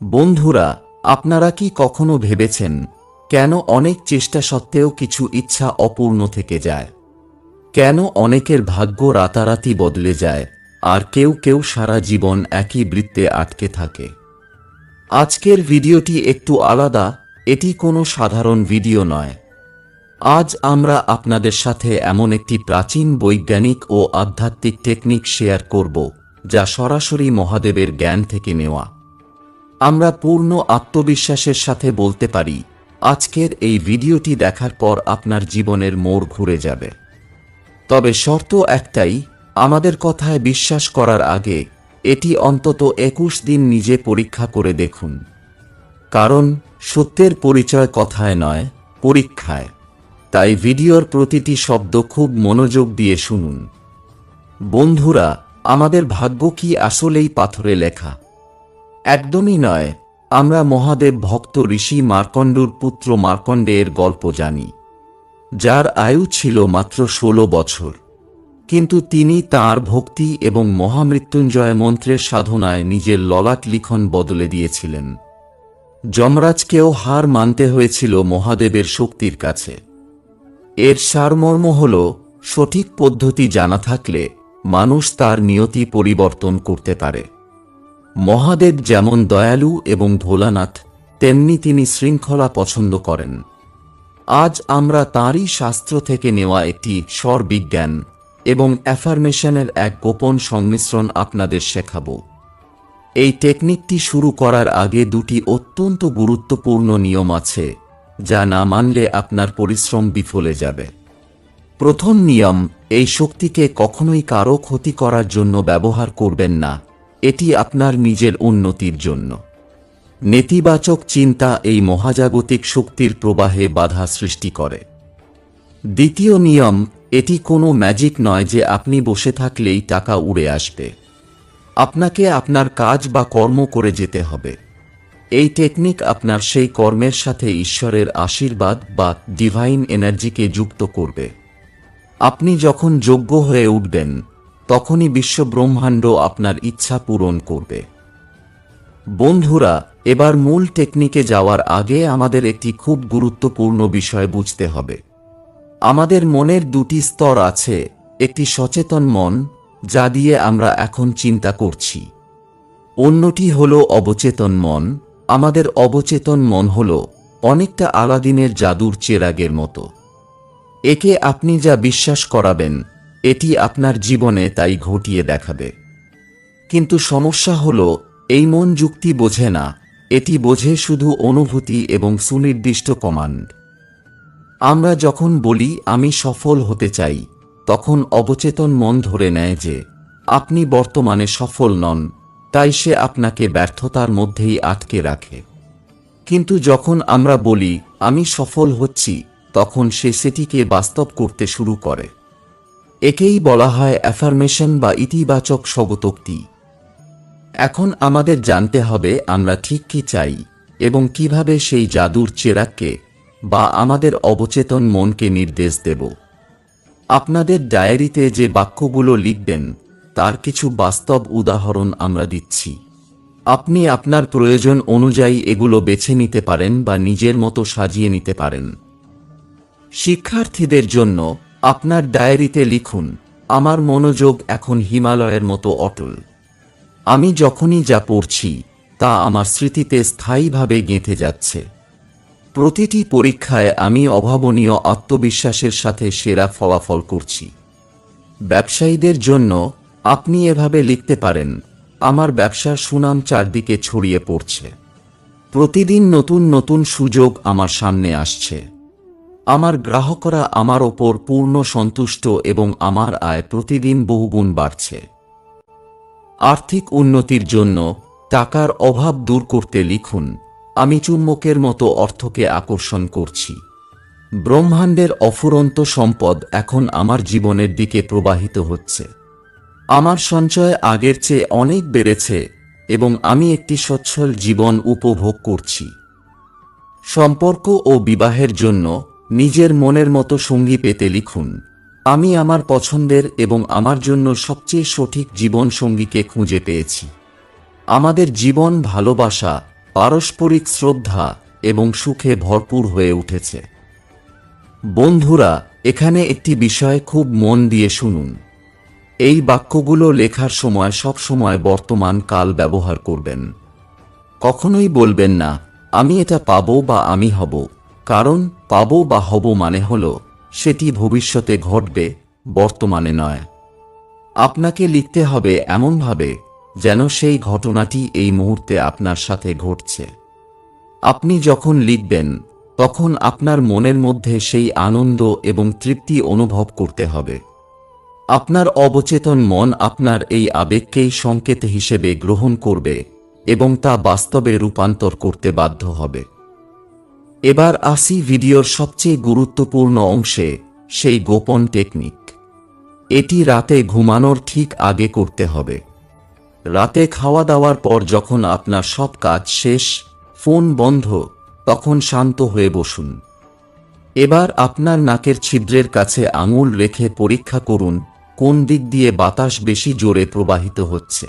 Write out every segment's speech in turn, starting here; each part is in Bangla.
বন্ধুরা, আপনারা কি কখনো ভেবেছেন কেন অনেক চেষ্টা সত্ত্বেও কিছু ইচ্ছা অপূর্ণ থেকে যায়? কেন অনেকের ভাগ্য রাতারাতি বদলে যায় আর কেউ কেউ সারা জীবন একই বৃত্তে আটকে থাকে? আজকের ভিডিওটি একটু আলাদা, এটি কোনো সাধারণ ভিডিও নয়। আজ আমরা আপনাদের সাথে এমন একটি প্রাচীন বৈজ্ঞানিক ও আধ্যাত্মিক টেকনিক শেয়ার করব, যা সরাসরি মহাদেবের জ্ঞান থেকে নেওয়া। আমরা পূর্ণ আত্মবিশ্বাসের সাথে বলতে পারি, আজকের এই ভিডিওটি দেখার পর আপনার জীবনের মোড় ঘুরে যাবে। তবে শর্ত একটাই, আমাদের কথায় বিশ্বাস করার আগে এটি অন্তত একুশ দিন নিজে পরীক্ষা করে দেখুন। কারণ সত্যের পরিচয় কথায় নয়, পরীক্ষায়। তাই ভিডিওর প্রতিটি শব্দ খুব মনোযোগ দিয়ে শুনুন। বন্ধুরা, আমাদের ভাগ্য কি আসলেই পাথরে লেখা? একদমই নয়। আমরা মহাদেব ভক্ত ঋষি মার্কণ্ডুর পুত্র মার্কণ্ডেয়ের গল্প জানি, যার আয়ু ছিল মাত্র ষোলো বছর। কিন্তু তিনি তার ভক্তি এবং মহামৃত্যুঞ্জয় মন্ত্রের সাধনায় নিজের ললাট লিখন বদলে দিয়েছিলেন। যমরাজকেও হার মানতে হয়েছিল মহাদেবের শক্তির কাছে। এর সারমর্ম হল, সঠিক পদ্ধতি জানা থাকলে মানুষ তার নিয়তি পরিবর্তন করতে পারে। মহাদেব যেমন দয়ালু এবং ভোলানাথ, তেমনি তিনি শৃঙ্খলা পছন্দ করেন। আজ আমরা তাঁরই শাস্ত্র থেকে নেওয়া একটি স্বরবিজ্ঞান এবং অ্যাফার্মেশনের এক গোপন সংমিশ্রণ আপনাদের শেখাব। এই টেকনিকটি শুরু করার আগে দুটি অত্যন্ত গুরুত্বপূর্ণ নিয়ম আছে, যা না মানলে আপনার পরিশ্রম বিফলে যাবে। প্রথম নিয়ম, এই শক্তিকে কখনোই কারও ক্ষতি করার জন্য ব্যবহার করবেন না। এটি আপনার নিজের উন্নতির জন্য। নেতিবাচক চিন্তা এই মহাজাগতিক শক্তির প্রবাহে বাধা সৃষ্টি করে। দ্বিতীয় নিয়ম, এটি কোনো ম্যাজিক নয় যে আপনি বসে থাকলেই টাকা উড়ে আসবে। আপনাকে আপনার কাজ বা কর্ম করে যেতে হবে। এই টেকনিক আপনার সেই কর্মের সাথে ঈশ্বরের আশীর্বাদ বা ডিভাইন এনার্জিকে যুক্ত করবে। আপনি যখন যোগ্য হয়ে উঠবেন তখনই বিশ্বব্রহ্মাণ্ড আপনার ইচ্ছা পূরণ করবে। বন্ধুরা, এবার মূল টেকনিকে যাওয়ার আগে আমাদের একটি খুব গুরুত্বপূর্ণ বিষয় বুঝতে হবে। আমাদের মনের দুটি স্তর আছে, একটি সচেতন মন, যা দিয়ে আমরা এখন চিন্তা করছি। অন্যটি হল অবচেতন মন। আমাদের অবচেতন মন হল অনেকটা আলাদিনের জাদুর চেরাগের মতো। একে আপনি যা বিশ্বাস করাবেন এটি আপনার জীবনে তাই ঘটিয়ে দেখাবে। কিন্তু সমস্যা হল, এই মন যুক্তি বোঝে না, এটি বোঝে শুধু অনুভূতি এবং সুনির্দিষ্ট কমান্ড। আমরা যখন বলি, আমি সফল হতে চাই তখন অবচেতন মন ধরে নেয় যে, আপনি বর্তমানে সফল নন, তাই সে আপনাকে ব্যর্থতার মধ্যেই আটকে রাখে। কিন্তু যখন আমরা বলি, আমি সফল হচ্ছি তখন সে সেটিকে বাস্তব করতে শুরু করে। একেই বলা হয় অ্যাফার্মেশন বা ইতিবাচক স্বগতোক্তি এখন আমাদের জানতে হবে আমরা ঠিক কি চাই এবং কীভাবে সেই জাদুর চেরাককে বা আমাদের অবচেতন মনকে নির্দেশ দেব। আপনাদের ডায়েরিতে যে বাক্যগুলো লিখবেন, তার কিছু বাস্তব উদাহরণ আমরা দিচ্ছি। আপনি আপনার প্রয়োজন অনুযায়ী এগুলো বেছে নিতে পারেন বা নিজের মতো সাজিয়ে নিতে পারেন। শিক্ষার্থীদের জন্য আপনার ডায়েরিতে লিখুন, আমার মনোযোগ এখন হিমালয়ের মতো অটল। আমি যখনই যা পড়ছি, তা আমার স্মৃতিতে স্থায়ীভাবে গেঁথে যাচ্ছে। প্রতিটি পরীক্ষায় আমি অভাবনীয় আত্মবিশ্বাসের সাথে সেরা ফলাফল করছি। ব্যবসায়ীদের জন্য আপনি এভাবে লিখতে পারেন, আমার ব্যবসার সুনাম চারদিকে ছড়িয়ে পড়ছে। প্রতিদিন নতুন নতুন সুযোগ আমার সামনে আসছে। আমার গ্রাহকরা আমার ওপর পূর্ণ সন্তুষ্ট এবং আমার আয় প্রতিদিন বহুগুণ বাড়ছে। আর্থিক উন্নতির জন্য টাকার অভাব দূর করতে লিখুন, আমি চুম্বকের মতো অর্থকে আকর্ষণ করছি। ব্রহ্মাণ্ডের অফুরন্ত সম্পদ এখন আমার জীবনের দিকে প্রবাহিত হচ্ছে। আমার সঞ্চয় আগের চেয়ে অনেক বেড়েছে এবং আমি একটি সচ্ছল জীবন উপভোগ করছি। সম্পর্ক ও বিবাহের জন্য নিজের মনের মতো সঙ্গী পেতে লিখুন, আমি আমার পছন্দের এবং আমার জন্য সবচেয়ে সঠিক জীবন সঙ্গীকে খুঁজে পেয়েছি। আমাদের জীবন ভালোবাসা, পারস্পরিক শ্রদ্ধা এবং সুখে ভরপুর হয়ে উঠেছে। বন্ধুরা, এখানে একটি বিষয় খুব মন দিয়ে শুনুন। এই বাক্যগুলো লেখার সময় সব সময় বর্তমান কাল ব্যবহার করবেন। কখনোই বলবেন না, আমি এটা পাবো বা আমি হব। কারণ পাবো বা হব মানে হল, সেটি ভবিষ্যতে ঘটবে, বর্তমানে নয়। আপনাকে লিখতে হবে এমনভাবে যেন সেই ঘটনাটি এই মুহূর্তে আপনার সাথে ঘটছে। আপনি যখন লিখবেন, তখন আপনার মনের মধ্যে সেই আনন্দ এবং তৃপ্তি অনুভব করতে হবে। আপনার অবচেতন মন আপনার এই আবেগকেই সংকেত হিসেবে গ্রহণ করবে এবং তা বাস্তবে রূপান্তর করতে বাধ্য হবে। এবার আসি ভিডিওর সবচেয়ে গুরুত্বপূর্ণ অংশে, সেই গোপন টেকনিক। এটি রাতে ঘুমানোর ঠিক আগে করতে হবে। রাতে খাওয়া দাওয়ার পর যখন আপনার সব কাজ শেষ, ফোন বন্ধ, তখন শান্ত হয়ে বসুন। এবার আপনার নাকের ছিদ্রের কাছে আঙুল রেখে পরীক্ষা করুন, কোন দিক দিয়ে বাতাস বেশি জোরে প্রবাহিত হচ্ছে।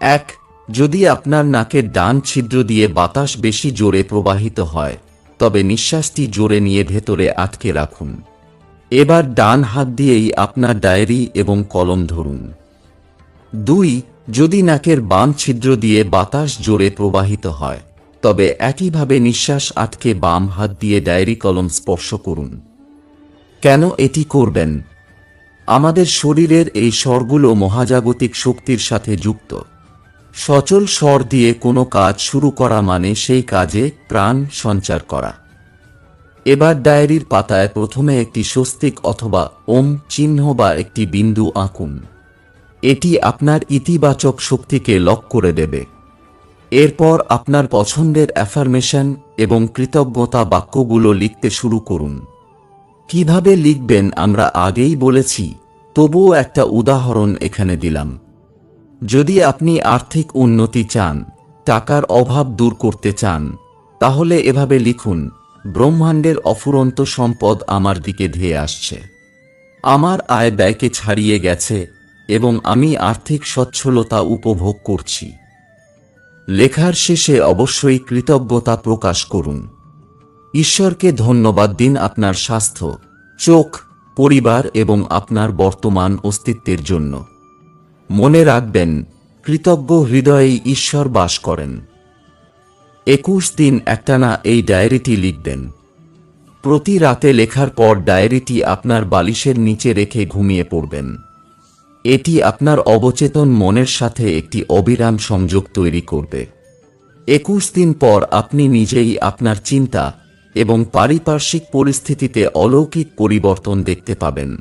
এক, যদি আপনার নাকের ডান ছিদ্র দিয়ে বাতাস বেশি জোরে প্রবাহিত হয় তবে নিঃশ্বাসটি জোরে নিয়ে ভেতরে আটকে রাখুন। এবার ডান হাত দিয়েই আপনার ডায়েরি এবং কলম ধরুন। দুই, যদি নাকের বাম ছিদ্র দিয়ে বাতাস জোরে প্রবাহিত হয়, তবে একইভাবে নিঃশ্বাস আটকে বাম হাত দিয়ে ডায়েরি কলম স্পর্শ করুন। কেন এটি করবেন? আমাদের শরীরের এই স্বরগুলো মহাজাগতিক শক্তির সাথে যুক্ত। সচল স্বর দিয়ে কোনো কাজ শুরু করা মানে সেই কাজে প্রাণ সঞ্চার করা। এবার ডায়েরির পাতায় প্রথমে একটি স্বস্তিক অথবা ওম চিহ্ন বা একটি বিন্দু আঁকুন। এটি আপনার ইতিবাচক শক্তিকে লক করে দেবে। এরপর আপনার পছন্দের অ্যাফার্মেশন এবং কৃতজ্ঞতা বাক্যগুলো লিখতে শুরু করুন। কীভাবে লিখবেন আমরা আগেই বলেছি, তবুও একটা উদাহরণ এখানে দিলাম। যদি আপনি আর্থিক উন্নতি চান, টাকার অভাব দূর করতে চান, তাহলে এভাবে লিখুন, ব্রহ্মাণ্ডের অফুরন্ত সম্পদ আমার দিকে ধেয়ে আসছে। আমার আয় ব্যয়কে ছাড়িয়ে গেছে এবং আমি আর্থিক সচ্ছলতা উপভোগ করছি। লেখার শেষে অবশ্যই কৃতজ্ঞতা প্রকাশ করুন। ঈশ্বরকে ধন্যবাদ দিন আপনার স্বাস্থ্য, চোখ, পরিবার এবং আপনার বর্তমান অস্তিত্বের জন্য। মনে রাখবেন, কৃতজ্ঞ হৃদয়েই ঈশ্বর বাস করেন। একুশ দিন একটানা এই ডায়েরিটি লিখবেন। প্রতি রাতে লেখার পর ডায়েরিটি আপনার বালিশের নিচে রেখে ঘুমিয়ে পড়বেন। এটি আপনার অবচেতন মনের সাথে একটি অবিরাম সংযোগ তৈরি করবে। একুশ দিন পর আপনি নিজেই আপনার চিন্তা এবং পারিপার্শ্বিক পরিস্থিতিতে অলৌকিক পরিবর্তন দেখতে পাবেন।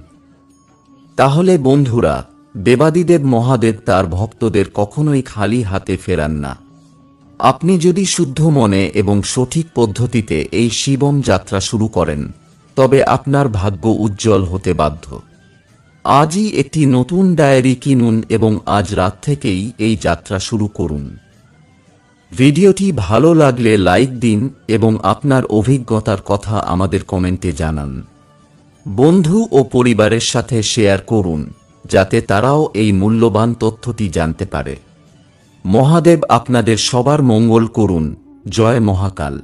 তাহলে বন্ধুরা দেবাদিদেব মহাদেব তার ভক্তদের কখনোই খালি হাতে ফেরান না। আপনি যদি শুদ্ধ মনে এবং সঠিক পদ্ধতিতে এই শিবম যাত্রা শুরু করেন, তবে আপনার ভাগ্য উজ্জ্বল হতে বাধ্য। আজই একটি নতুন ডায়েরি কিনুন এবং আজ রাত থেকেই এই যাত্রা শুরু করুন। ভিডিওটি ভালো লাগলে লাইক দিন এবং আপনার অভিজ্ঞতার কথা আমাদের কমেন্টে জানান। বন্ধু ও পরিবারের সাথে শেয়ার করুন। যাতে তারাও এই মূল্যবান তথ্যটি জানতে পারে। মহাদেব আপনাদের সবার মঙ্গল করুন। জয় মহাকাল।